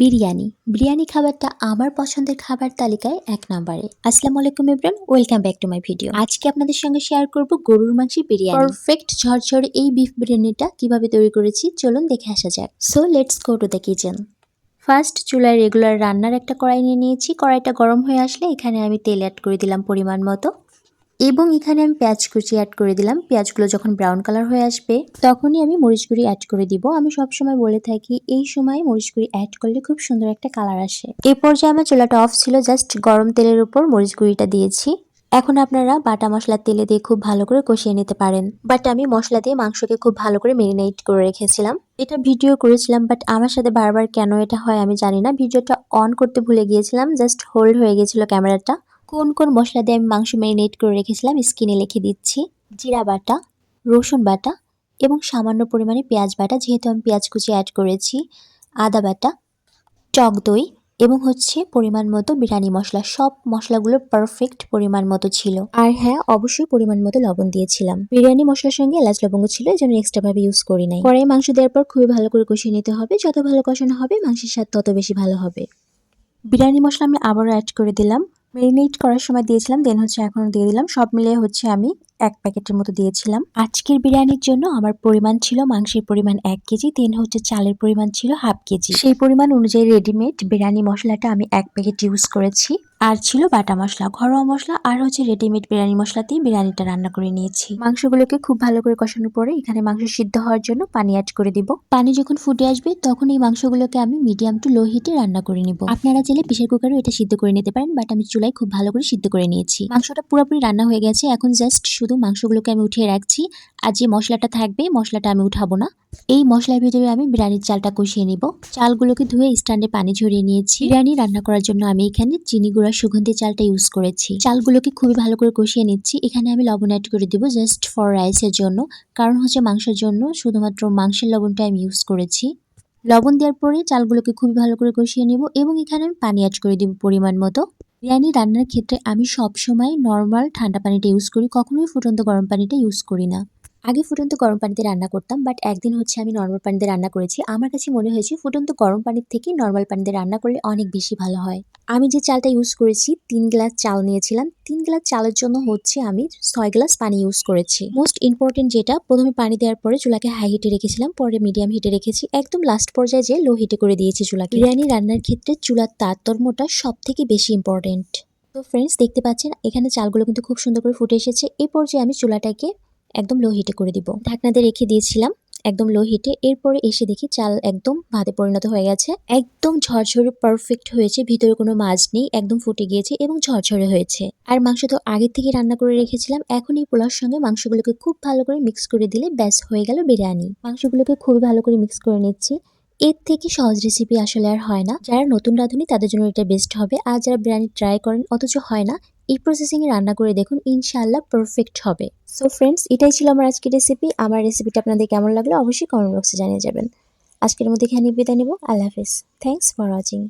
বিরিয়ানি। বিরিয়ানি খাবারটা আমার পছন্দের খাবার তালিকায় এক নম্বরে। আসসালামু আলাইকুম everyone welcome back to my video. আজকে আপনাদের সঙ্গে শেয়ার করব গরুর মাংসের বিরিয়ানি। পারফেক্ট ঝরঝরে এই বিফ বিরিয়ানিটা কীভাবে তৈরি করেছি, চলুন দেখে আসা যাক। So let's go to the kitchen first চুলায় রেগুলার রান্নার একটা কড়াই নিয়ে নিয়েছি। কড়াইটা গরম হয়ে আসলে এখানে আমি তেল অ্যাড করে দিলাম পরিমাণ মতো। এবং এখানে আমি পেঁয়াজ কুচি অ্যাড করে দিলাম। পেঁয়াজগুলো যখন ব্রাউন কালার হয়ে আসবে, তখনই আমি মরিচ গুঁড়ি অ্যাড করে দিব। আমি সব সময় বলে থাকি, এই সময় মরিচ গুঁড়ি অ্যাড করলে খুব সুন্দর একটা কালার আসে। এই পর্যায়ে আমার চুলাটা অফ ছিল জাস্ট গরম তেলের উপর মরিচ গুঁড়িটা দিয়েছি। এখন আপনারা বাটা মশলার তেলে দিয়ে খুব ভালো করে কষিয়ে নিতে পারেন। বাট আমি মশলা দিয়ে মাংসকে খুব ভালো করে মেরিনেট করে রেখেছিলাম। এটা ভিডিও করেছিলাম বাট আমার সাথে বারবার কেন এটা হয় আমি জানি না। ভিডিওটা অন করতে ভুলে গিয়েছিলাম জাস্ট হোল্ড হয়ে গিয়েছিল ক্যামেরাটা কোন কোন মশলা দিয়ে আমি মাংস ম্যারিনেট করে রেখেছিলাম স্কিনে লিখে দিচ্ছি। জিরা বাটা, রসুন বাটা এবং সামান্য পরিমাণে পেঁয়াজ বাটা, যেহেতু আমি পেঁয়াজ কুচি অ্যাড করেছি, আদা বাটা, টক দই এবং হচ্ছে পরিমাণ মতো বিরিয়ানি মশলা। সব মশলাগুলো পারফেক্ট পরিমাণ মতো ছিল। আর হ্যাঁ অবশ্যই পরিমাণ মতো লবণ দিয়েছিলাম। বিরিয়ানি মশলার সঙ্গে এলাচ লবঙ্গ ছিল, এই জন্য এক্সট্রা ভাবে ইউজ করি নাই। পরে মাংস দেওয়ার পর খুবই ভালো করে কষিয়ে নিতে হবে। যত ভালো কষানো হবে, মাংসের স্বাদ তত বেশি ভালো হবে। বিরিয়ানি মশলা আমি আবারও অ্যাড করে দিলাম। মেরিনেট করার সময় দিয়েছিলাম দেন হচ্ছে এখন দিয়ে দিলাম। সব মিলিয়ে হচ্ছে আমি এক প্যাকেটের মতো দিয়েছিলাম। আজকের বিরিয়ানির জন্য আমার পরিমাণ ছিল, মাংসের পরিমাণ এক কেজি দেন হচ্ছে চালের পরিমাণ ছিল হাফ কেজি। সেই পরিমাণ অনুযায়ী রেডিমেড বিরিয়ানি মশলাটা আমি এক প্যাকেট ইউজ করেছি। আর ছিল বাটা মশলা ঘরোয়া মশলা আর হচ্ছে রেডিমেড বিরিয়ানি মশলা দিয়ে বিরিয়ানিটা রান্না করে নিয়েছি। মাংসগুলোকে খুব ভালো করে কষানোর পরে এখানে মাংস সিদ্ধ হওয়ার জন্য পানি অ্যাড করে দিব। পানি যখন ফুটে আসবে তখন এই মাংসগুলোকে আমি মিডিয়াম টু লো হিটে রান্না করে নিব। আপনারা চাইলে প্রেশার কুকারও এটা সিদ্ধ করে নিতে পারেন বাট আমি চুলায় খুব ভালো করে সিদ্ধ করে নিয়েছি। মাংসটা পুরোপুরি রান্না হয়ে গেছে এখন জাস্ট শুধু মাংসগুলোকে আমি উঠিয়ে রাখছি। আর যে মশলাটা থাকবে মশলাটা আমি উঠাবো না। এই মশলার ভিতরে আমি বিরিয়ানির চালটা কষিয়ে নিব। চালগুলোকে ধুয়ে স্ট্যান্ডে পানি ঝরিয়ে নিয়েছি। বিরিয়ানি রান্না করার জন্য আমি এখানে চিনি গুঁড়া সুগন্ধি চালটা ইউজ করেছি। চালগুলোকে খুবই ভালো করে কষিয়ে নিচ্ছি। এখানে আমি লবণ অ্যাড করে দিব জাস্ট ফর রাইসের জন্য। কারণ হচ্ছে মাংসের জন্য শুধুমাত্র মাংসের লবণটা আমি ইউজ করেছি। লবণ দেওয়ার পরে চালগুলোকে খুবই ভালো করে কষিয়ে নেব এবং এখানে আমি পানি অ্যাড করে দিব পরিমাণ মতো। বিরিয়ানি রান্নার ক্ষেত্রে আমি সব সময় নর্মাল ঠান্ডা পানিটা ইউজ করি, কখনোই ফুটন্ত গরম পানিটা ইউজ করি না। আগে ফুটন্ত গরম পানিতে রান্না করতাম বাট একদিন হচ্ছে আমি নর্মাল পানিতে রান্না করেছি। আমার কাছে মনে হয়েছে ফুটন্ত গরম পানির থেকে নর্মাল পানিতে রান্না করলে অনেক বেশি ভালো হয়। আমি যে চালটা ইউজ করেছি, তিন গ্লাস চাল নিয়েছিলাম। তিন গ্লাস চালের জন্য হচ্ছে আমি ছয় গ্লাস পানি ইউজ করেছি। মোস্ট ইম্পর্টেন্ট যেটা, প্রথমে পানি দেওয়ার পরে চুলাকে হাই হিটে রেখেছিলাম, পরে মিডিয়াম হিটে রেখেছি। একদম লাস্ট পর্যায়ে যে লো হিটে করে দিয়েছি চুলাকে। বিরিয়ানি রান্নার ক্ষেত্রে চুলার তারতম্যটা সব থেকে বেশি ইম্পর্টেন্ট তো ফ্রেন্ডস দেখতে পাচ্ছেন, এখানে চালগুলো কিন্তু খুব সুন্দর করে ফুটে এসেছে। এই পর্যায়ে আমি চুলাটাকে একদম লো হিটে করে দিব। ঢাকনাতে রেখে দিয়েছিলাম, একদম লো হিটে এরপরে এসে দেখি চাল একদম ভাতে পরিণত হয়ে গেছে। একদম ঝরঝরে পারফেক্ট হয়েছে, ভিতরে কোনো মাছ নেই, একদম ফুটে গিয়েছে এবং ঝরঝরে হয়েছে। আর মাংস তো আগে থেকে রান্না করে রেখেছিলাম, এখন এই পোলার সঙ্গে মাংসগুলোকে খুব ভালো করে মিক্স করে দিলে ব্যাস, হয়ে গেল বিরিয়ানি। মাংসগুলোকে খুবই ভালো করে মিক্স করে নিচ্ছি। এর থেকে সহজ রেসিপি আসলে আর হয় না। যারা নতুন রাঁধুনি, তাদের জন্য এটা বেস্ট হবে। আর যারা বিরিয়ানি ট্রাই করেন, অথচ হয় না এই প্রসেসিংয়ে রান্না করে দেখুন ইনশাল্লাহ পারফেক্ট হবে। সো ফ্রেন্ডস এটাই ছিল আমার আজকের রেসিপি আমার রেসিপিটা আপনাদের কেমন লাগল অবশ্যই কমেন্ট বক্সে জানিয়ে যাবেন। আজকের মধ্যে এখানে বিদায় নেব। আল্লাহ হাফিজ। Thanks for watching